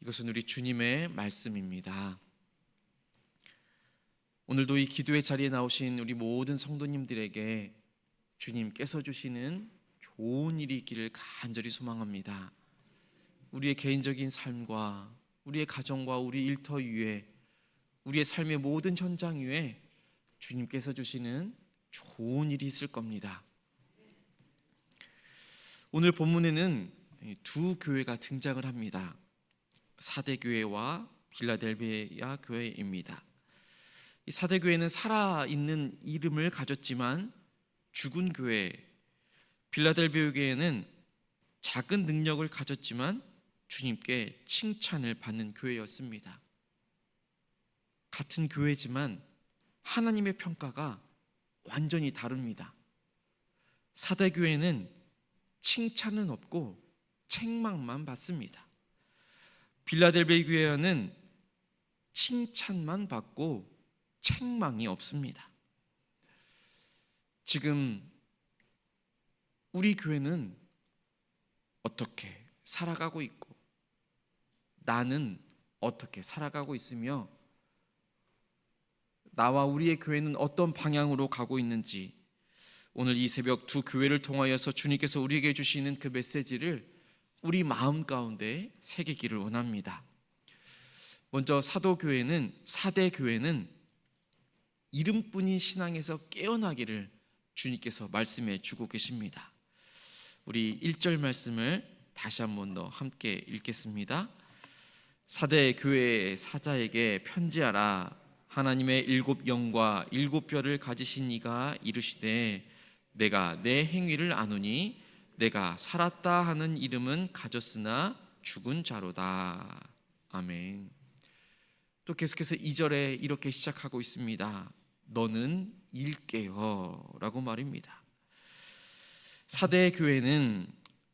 이것은 우리 주님의 말씀입니다. 오늘도 이 기도의 자리에 나오신 우리 모든 성도님들에게 주님께서 주시는 좋은 일이 있기를 간절히 소망합니다. 우리의 개인적인 삶과 우리의 가정과 우리 일터 위에 우리의 삶의 모든 현장 위에 주님께서 주시는 좋은 일이 있을 겁니다. 오늘 본문에는 두 교회가 등장을 합니다. 사대 교회와 빌라델비아 교회입니다. 이 사대 교회는 살아 있는 이름을 가졌지만 죽은 교회, 빌라델비아 교회는 작은 능력을 가졌지만 주님께 칭찬을 받는 교회였습니다. 같은 교회지만 하나님의 평가가 완전히 다릅니다. 사대 교회는 칭찬은 없고 책망만 받습니다. 빌라델베 교회는 칭찬만 받고 책망이 없습니다. 지금 우리 교회는 어떻게 살아가고 있고 나는 어떻게 살아가고 있으며 나와 우리의 교회는 어떤 방향으로 가고 있는지 오늘 이 새벽 두 교회를 통하여서 주님께서 우리에게 주시는 그 메시지를 우리 마음 가운데 새기기를 원합니다. 먼저 사도교회는 사대 교회는 이름뿐인 신앙에서 깨어나기를 주님께서 말씀해 주고 계십니다. 우리 1절 말씀을 다시 한 번 더 함께 읽겠습니다. 사대 교회 사자에게 편지하라 하나님의 일곱 영과 일곱 뼈를 가지신 이가 이르시되 내가 내 행위를 아노니 내가 살았다 하는 이름은 가졌으나 죽은 자로다. 아멘. 또 계속해서 2절에 이렇게 시작하고 있습니다. 너는 일깨어라고 말입니다. 사대 교회는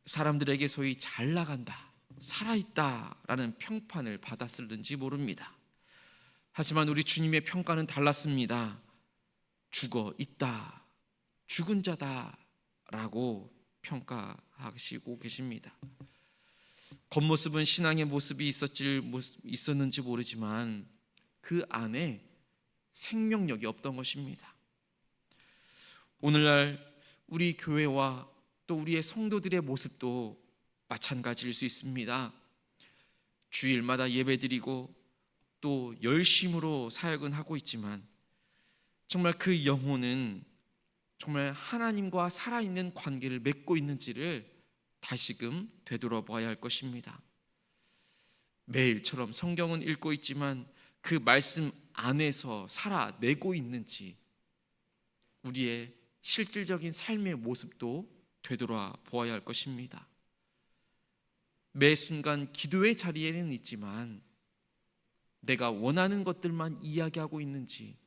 사람들에게 소위 잘 나간다, 살아있다 라는 평판을 받았을는지 모릅니다. 하지만 우리 주님의 평가는 달랐습니다. 죽어 있다, 죽은 자다 라고 평가하시고 계십니다. 겉모습은 신앙의 모습이 있었질 있었는지 모르지만 그 안에 생명력이 없던 것입니다. 오늘날 우리 교회와 또 우리의 성도들의 모습도 마찬가지일 수 있습니다. 주일마다 예배드리고 또 열심으로 사역은 하고 있지만 정말 그 영혼은 정말 하나님과 살아있는 관계를 맺고 있는지를 다시금 되돌아봐야 할 것입니다. 매일처럼 성경은 읽고 있지만 그 말씀 안에서 살아내고 있는지 우리의 실질적인 삶의 모습도 되돌아 보아야 할 것입니다. 매 순간 기도의 자리에는 있지만 내가 원하는 것들만 이야기하고 있는지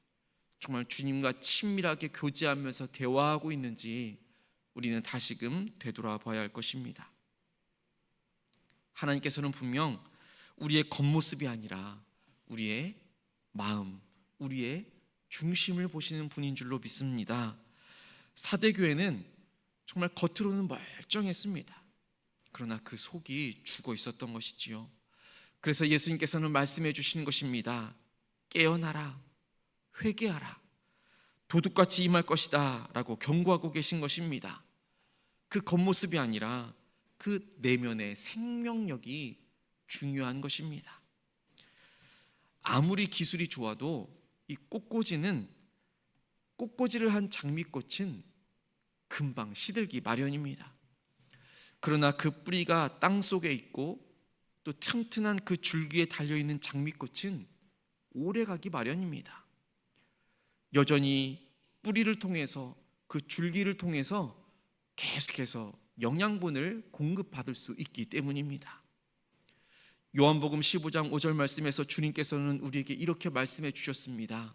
정말 주님과 친밀하게 교제하면서 대화하고 있는지 우리는 다시금 되돌아봐야 할 것입니다. 하나님께서는 분명 우리의 겉모습이 아니라 우리의 마음, 우리의 중심을 보시는 분인 줄로 믿습니다. 사대교회는 정말 겉으로는 멀쩡했습니다. 그러나 그 속이 죽어 있었던 것이지요. 그래서 예수님께서는 말씀해 주시는 것입니다. 깨어나라, 회개하라, 도둑같이 임할 것이다 라고 경고하고 계신 것입니다. 그 겉모습이 아니라 그 내면의 생명력이 중요한 것입니다. 아무리 기술이 좋아도 이 꽃꽂이는 꽃꽂이를 한 장미꽃은 금방 시들기 마련입니다. 그러나 그 뿌리가 땅 속에 있고 또 튼튼한 그 줄기에 달려 있는 장미꽃은 오래 가기 마련입니다. 여전히 뿌리를 통해서 그 줄기를 통해서 계속해서 영양분을 공급받을 수 있기 때문입니다. 요한복음 15장 5절 말씀에서 주님께서는 우리에게 이렇게 말씀해 주셨습니다.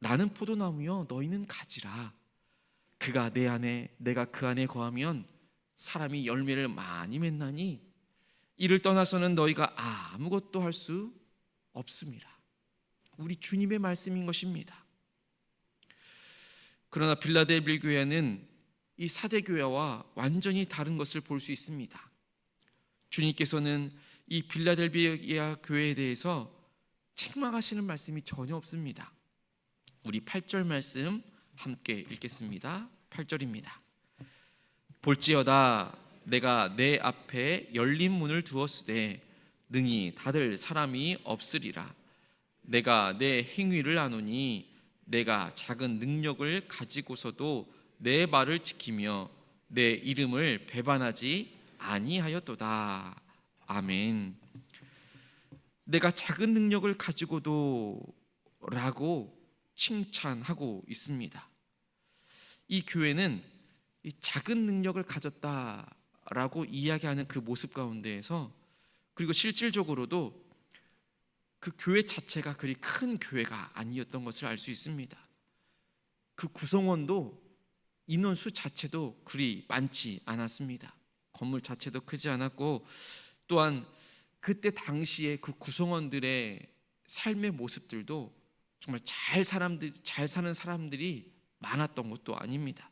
나는 포도나무여 너희는 가지라. 그가 내 안에 내가 그 안에 거하면 사람이 열매를 많이 맺나니 이를 떠나서는 너희가 아무것도 할 수 없습니다. 우리 주님의 말씀인 것입니다. 그러나 빌라델비 교회는 이 사대 교회와 완전히 다른 것을 볼 수 있습니다. 주님께서는 이 빌라델비아 교회에 대해서 책망하시는 말씀이 전혀 없습니다. 우리 8절 말씀 함께 읽겠습니다. 8절입니다. 볼지어다 내가 내 앞에 열린 문을 두었으되 능히 닫을 사람이 없으리라. 내가 내 행위를 아노니 내가 작은 능력을 가지고서도 내 말을 지키며 내 이름을 배반하지 아니하였도다. 아멘. 내가 작은 능력을 가지고도 라고 칭찬하고 있습니다. 이 교회는 이 작은 능력을 가졌다라고 이야기하는 그 모습 가운데에서 그리고 실질적으로도 그 교회 자체가 그리 큰 교회가 아니었던 것을 알 수 있습니다. 그 구성원도 인원수 자체도 그리 많지 않았습니다. 건물 자체도 크지 않았고 또한 그때 당시에 그 구성원들의 삶의 모습들도 정말 잘 사람들 잘 사는 사람들이 많았던 것도 아닙니다.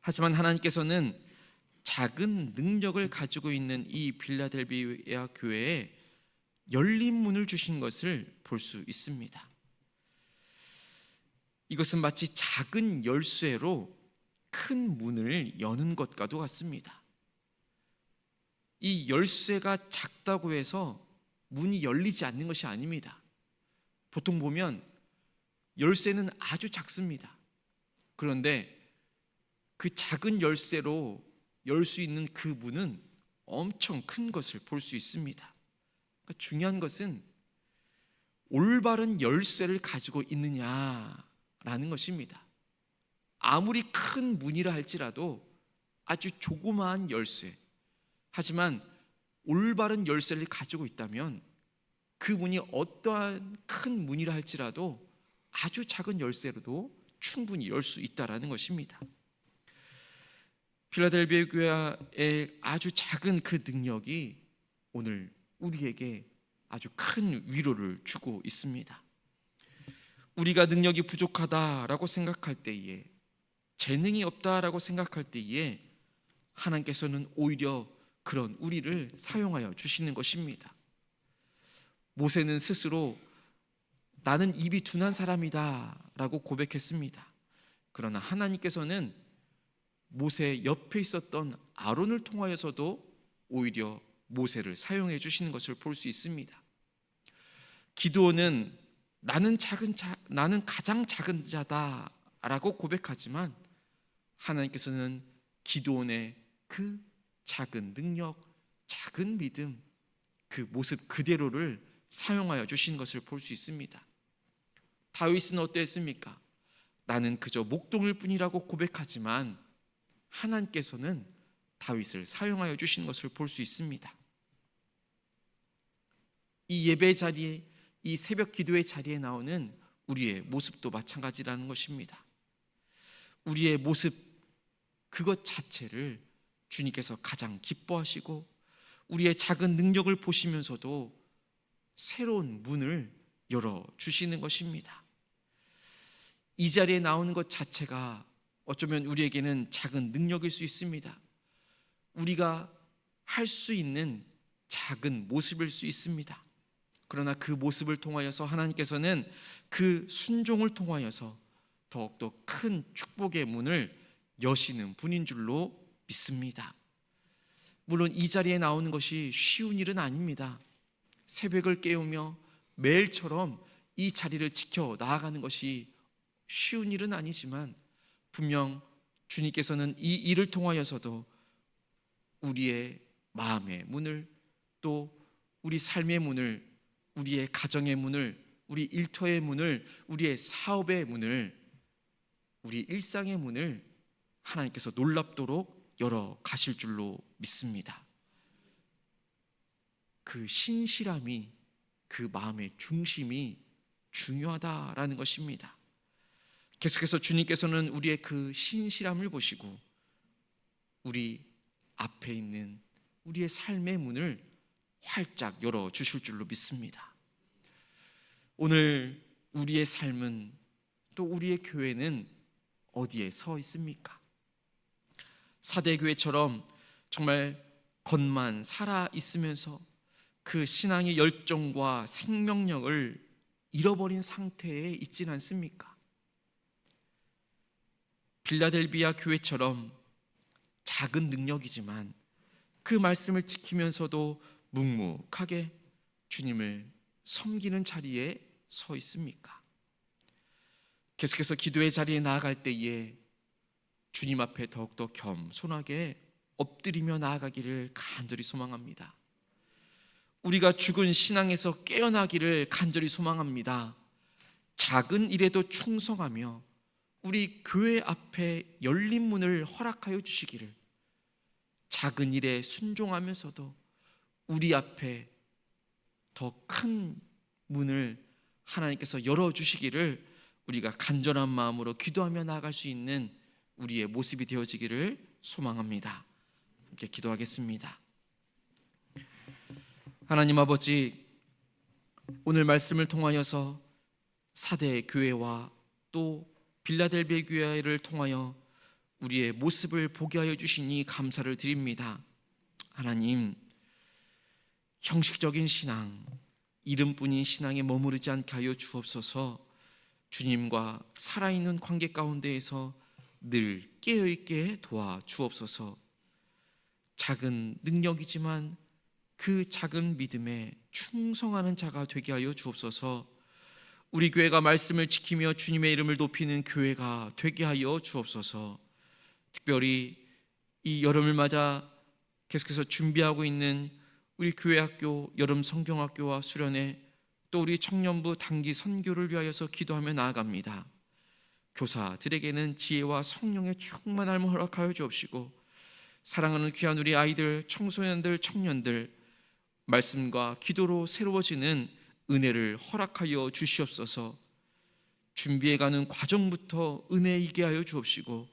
하지만 하나님께서는 작은 능력을 가지고 있는 이 빌라델비아 교회에 열린 문을 주신 것을 볼 수 있습니다. 이것은 마치 작은 열쇠로 큰 문을 여는 것과도 같습니다. 이 열쇠가 작다고 해서 문이 열리지 않는 것이 아닙니다. 보통 보면 열쇠는 아주 작습니다. 그런데 그 작은 열쇠로 열 수 있는 그 문은 엄청 큰 것을 볼 수 있습니다. 그러니까 중요한 것은 올바른 열쇠를 가지고 있느냐라는 것입니다. 아무리 큰 문이라 할지라도 아주 조그마한 열쇠, 하지만 올바른 열쇠를 가지고 있다면 그 문이 어떠한 큰 문이라 할지라도 아주 작은 열쇠로도 충분히 열 수 있다라는 것입니다. 필라델비아 교회의 아주 작은 그 능력이 오늘 우리에게 아주 큰 위로를 주고 있습니다. 우리가 능력이 부족하다라고 생각할 때에 재능이 없다라고 생각할 때에 하나님께서는 오히려 그런 우리를 사용하여 주시는 것입니다. 모세는 스스로 나는 입이 둔한 사람이다라고 고백했습니다. 그러나 하나님께서는 모세 옆에 있었던 아론을 통하여서도 오히려 모세를 사용해 주시는 것을 볼 수 있습니다. 기도는 나는 작은 자, 나는 가장 작은 자다라고 고백하지만 하나님께서는 기도원의 그 작은 능력, 작은 믿음, 그 모습 그대로를 사용하여 주신 것을 볼 수 있습니다. 다윗은 어땠습니까? 나는 그저 목동일 뿐이라고 고백하지만 하나님께서는 다윗을 사용하여 주신 것을 볼 수 있습니다. 이 예배 자리에 이 새벽 기도의 자리에 나오는 우리의 모습도 마찬가지라는 것입니다. 우리의 모습 그것 자체를 주님께서 가장 기뻐하시고 우리의 작은 능력을 보시면서도 새로운 문을 열어 주시는 것입니다. 이 자리에 나오는 것 자체가 어쩌면 우리에게는 작은 능력일 수 있습니다. 우리가 할 수 있는 작은 모습일 수 있습니다. 그러나 그 모습을 통하여서 하나님께서는 그 순종을 통하여서 더욱더 큰 축복의 문을 여시는 분인 줄로 믿습니다. 물론 이 자리에 나오는 것이 쉬운 일은 아닙니다. 새벽을 깨우며 매일처럼 이 자리를 지켜 나아가는 것이 쉬운 일은 아니지만 분명 주님께서는 이 일을 통하여서도 우리의 마음의 문을 또 우리 삶의 문을 우리의 가정의 문을, 우리 일터의 문을, 우리의 사업의 문을, 우리 일상의 문을 하나님께서 놀랍도록 열어 가실 줄로 믿습니다. 그 신실함이 그 마음의 중심이 중요하다라는 것입니다. 계속해서 주님께서는 우리의 그 신실함을 보시고 우리 앞에 있는 우리의 삶의 문을 활짝 열어 주실 줄로 믿습니다. 오늘 우리의 삶은 또 우리의 교회는 어디에 서 있습니까? 사대 교회처럼 정말 겉만 살아 있으면서 그 신앙의 열정과 생명력을 잃어버린 상태에 있진 않습니까? 빌라델비아 교회처럼 작은 능력이지만 그 말씀을 지키면서도 묵묵하게 주님을 섬기는 자리에 서 있습니까? 계속해서 기도의 자리에 나아갈 때에 주님 앞에 더욱더 겸손하게 엎드리며 나아가기를 간절히 소망합니다. 우리가 죽은 신앙에서 깨어나기를 간절히 소망합니다. 작은 일에도 충성하며 우리 교회 앞에 열린 문을 허락하여 주시기를 작은 일에 순종하면서도 우리 앞에 더 큰 문을 하나님께서 열어 주시기를 우리가 간절한 마음으로 기도하며 나아갈 수 있는 우리의 모습이 되어지기를 소망합니다. 함께 기도하겠습니다. 하나님 아버지 오늘 말씀을 통하여서 사대 교회와 또 빌라델비아 교회를 통하여 우리의 모습을 보게 하여 주시니 감사를 드립니다. 하나님 형식적인 신앙 이름뿐인 신앙에 머무르지 않게 하여 주옵소서. 주님과 살아있는 관계 가운데에서 늘 깨어 있게 도와 주옵소서. 작은 능력이지만 그 작은 믿음에 충성하는 자가 되게 하여 주옵소서. 우리 교회가 말씀을 지키며 주님의 이름을 높이는 교회가 되게 하여 주옵소서. 특별히 이 여름을 맞아 계속해서 준비하고 있는 우리 교회 학교 여름 성경학교와 수련회 또 우리 청년부 단기 선교를 위하여서 기도하며 나아갑니다. 교사들에게는 지혜와 성령의 충만함을 허락하여 주옵시고 사랑하는 귀한 우리 아이들, 청소년들, 청년들 말씀과 기도로 새로워지는 은혜를 허락하여 주시옵소서. 준비해가는 과정부터 은혜 있게 하여 주옵시고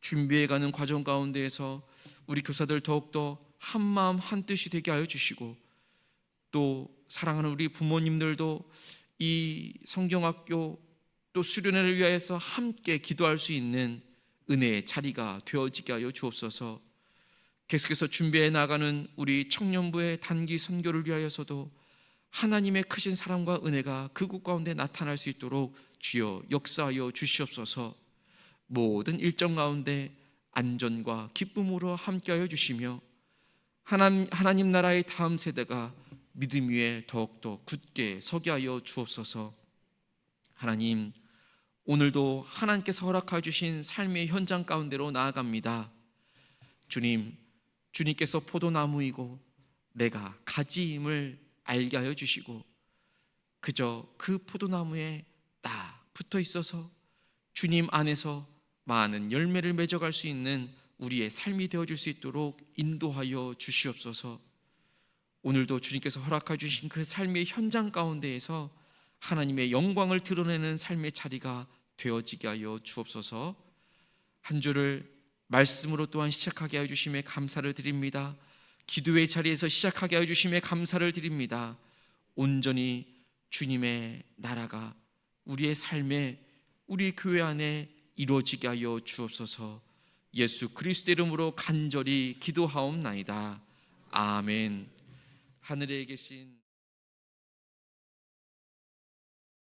준비해가는 과정 가운데에서 우리 교사들 더욱더 한 마음 한 뜻이 되게 하여 주시고 또 사랑하는 우리 부모님들도 이 성경학교 또 수련회를 위하여서 함께 기도할 수 있는 은혜의 자리가 되어지게 하여 주옵소서. 계속해서 준비해 나가는 우리 청년부의 단기 선교를 위하여서도 하나님의 크신 사랑과 은혜가 그곳 가운데 나타날 수 있도록 주여 역사하여 주시옵소서. 모든 일정 가운데 안전과 기쁨으로 함께하여 주시며 하나님, 나라의 다음 세대가 믿음 위에 더욱더 굳게 서게 하여 주옵소서. 하나님, 오늘도 하나님께서 허락하여 주신 삶의 현장 가운데로 나아갑니다. 주님, 주님께서 포도나무이고 내가 가지임을 알게 하여 주시고 그저 그 포도나무에 딱 붙어 있어서 주님 안에서 많은 열매를 맺어갈 수 있는 우리의 삶이 되어줄 수 있도록 인도하여 주시옵소서. 오늘도 주님께서 허락해 주신 그 삶의 현장 가운데에서 하나님의 영광을 드러내는 삶의 자리가 되어지게 하여 주옵소서. 한 주를 말씀으로 또한 시작하게 하여 주심에 감사를 드립니다. 기도의 자리에서 시작하게 하여 주심에 감사를 드립니다. 온전히 주님의 나라가 우리의 삶에 우리 교회 안에 이루어지게 하여 주옵소서. 예수 그리스도 이름으로 간절히 기도하옵나이다. 아멘. 하늘에 계신